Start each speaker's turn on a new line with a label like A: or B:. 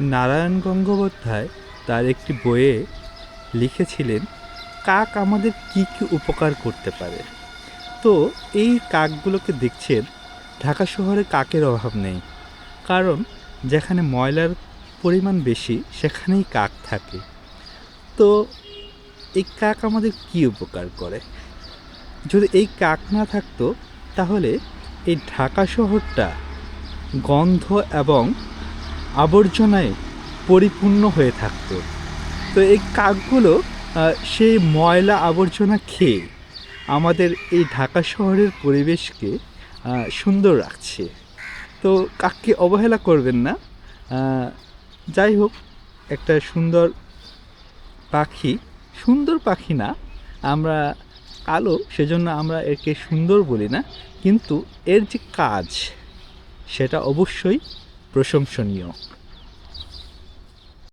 A: নারায়ণ গঙ্গোপাধ্যায় তার একটি বইয়ে লিখেছিলেন, কাক আমাদের কি কি উপকার করতে পারে? তো এই কাকগুলোকে দেখছেন, ঢাকা শহরে কাকের অভাব নেই। কারণ যেখানে ময়লার পরিমাণ বেশি, সেখানেই কাক থাকে। তো এই কাক আমাদের কি উপকার করে? যদি এই কাক না থাকতো, তাহলে এই ঢাকা শহরটা গন্ধ এবং আবর্জনায় পরিপূর্ণ হয়ে থাকতো। তো এই কাকগুলো সেই ময়লা আবর্জনা খেয়ে আমাদের এই ঢাকা শহরের পরিবেশকে সুন্দর রাখছে। তো কাককে অবহেলা করবেন না। যাই হোক, একটা সুন্দর পাখি সুন্দর পাখি না, আমরা কালো, সেজন্য আমরা একে সুন্দর বলি না। কিন্তু এর যে কাজ, সেটা অবশ্যই প্রশংসনীয়।